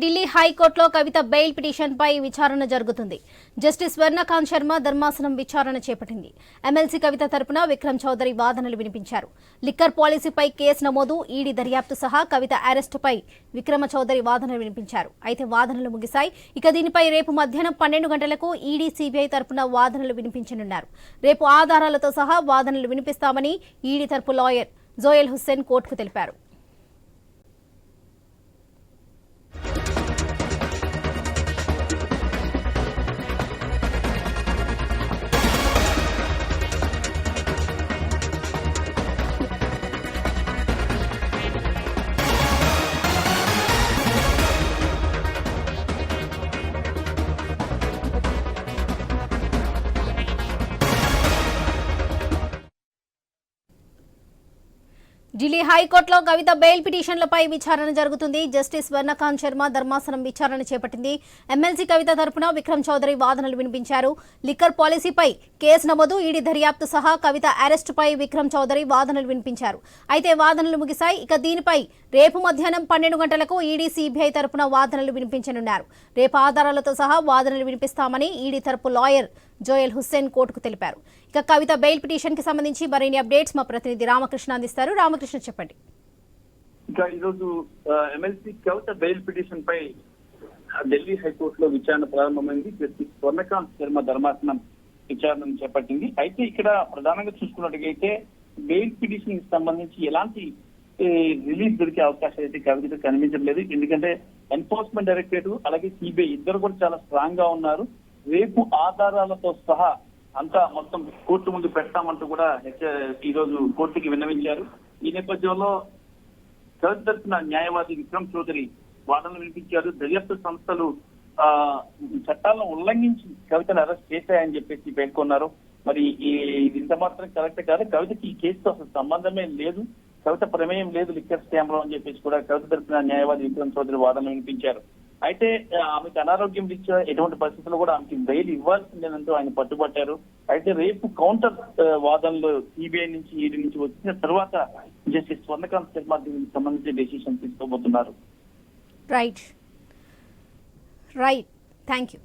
ఢిల్లీ హైకోర్టులో కవిత bail petition పై విచారణ జరుగుతుంది. జస్టిస్ స్వర్ణకాంత్ శర్మ ధర్మాసనం విచారణ చేపట్టింది. ఎమ్మెల్సీ కవిత తరపున విక్రమ్ చౌదరి వాదనలు వినిపించారు. లిక్కర్ పాలసీపై కేసు నమోదు ఈడీ దర్యాప్తు సహా కవిత అరెస్టుపై విక్రమ చౌదరి వాదనలు వినిపించారు. అయితే వాదనలు ముగిశాయి. ఇక దీనిపై రేపు మధ్యాహ్నం పన్నెండు గంటలకు ఈడీ సీబీఐ తరపున వాదనలు వినిపించనున్నారు. రేపు ఆధారాలతో సహా వాదనలు వినిపిస్తామని ఈడీ తరపు లాయర్ జోయల్ హుస్సేన్ కోర్టుకు తెలిపారు. ఢిల్లీ హైకోర్టులో కవిత బెయిల్ పిటిషన్లపై విచారణ జరుగుతుంది. జస్టిస్ వర్ణకాంత్ శర్మ ధర్మాసనం విచారణ చేపట్టింది. ఎమ్మెల్సీ కవిత తరపున విక్రమ్ చౌదరి వాదనలు వినిపించారు. లిక్కర్ పాలసీపై కేసు నమోదు ఈడీ దర్యాప్తు సహా కవిత అరెస్టుపై విక్రమ్ చౌదరి వాదనలు వినిపించారు. అయితే వాదనలు ముగిశాయి. ఇక దీనిపై రేపు మధ్యాహ్నం పన్నెండు గంటలకు ఈడీ సిబిఐ తరపున వాదనలు వినిపించనున్నారు. రేపు ఆధారాలతో సహా వాదనలు వినిపిస్తామని ఈడీ తరపు లాయర్ జోయల్ హుస్సేన్ కోర్టుకు తెలిపారు. ఇక కవిత బెయిల్ పిటిషన్కి సంబంధించి మరిన్ని అప్డేట్స్ మా ప్రతినిధి రామకృష్ణ అందిస్తారు. రామకృష్ణ చెప్పండి. ఇంకా ఈరోజు ఎమ్మెల్సీ కవిత బెయిల్ పిటిషన్ పై ఢిల్లీ హైకోర్టులో విచారణ ప్రారంభమైంది. జస్టిస్ స్వర్ణకాంత్ శర్మ ధర్మాసనం విచారణను చేపట్టింది. అయితే ఇక్కడ ప్రధానంగా చూసుకున్నట్టుగైతే బెయిల్ పిటిషన్కి సంబంధించి ఎలాంటి రిలీజ్ దొరికే అవకాశం అయితే కవితకు కనిపించడం లేదు ఎందుకంటే ఎన్ఫోర్స్మెంట్ డైరెక్టరేట్ అలాగే సిబిఐ ఇద్దరు కూడా చాలా స్ట్రాంగ్గా ఉన్నారు. రేపు ఆధారాలతో సహా అంతా మొత్తం కోర్టు ముందు పెడతామంటూ కూడా హెచ్చ- ఈ రోజు కోర్టుకి విన్నవించారు. ఈ నేపథ్యంలో కవిత తరఫున న్యాయవాది విక్రమ్ చౌదరి వాదనలు వినిపించారు. దర్యాప్తు సంస్థలు ఆ చట్టాలను ఉల్లంఘించి కవితను అరెస్ట్ చేశాయని చెప్పేసి పేర్కొన్నారు. మరి ఈ ఇది ఇంత మాత్రం కరెక్ట్ కాదు. కవితకి ఈ కేసుతో అసలు సంబంధమే లేదు. కవిత ప్రమేయం లేదు లిక్కర్ స్కామ్లో అని చెప్పేసి కూడా కవిత తరఫున న్యాయవాది విక్రమ్ చౌదరి వాదనలు వినిపించారు. అయితే ఆమెకు అనారోగ్యం రీత్యా ఎటువంటి పరిస్థితుల్లో కూడా ఆమెకి బెయిల్ ఇవ్వాల్సిందేనంటూ ఆయన పట్టుబట్టారు. అయితే రేపు కౌంటర్ వాదనలో వాదనలు సిబిఐ నుంచి ఈడీ నుంచి వచ్చిన తర్వాత జస్టిస్ స్వర్ణకాంత్ శర్మ దీనికి సంబంధించి డెసిషన్ తీసుకోబోతున్నారు. Right right thank you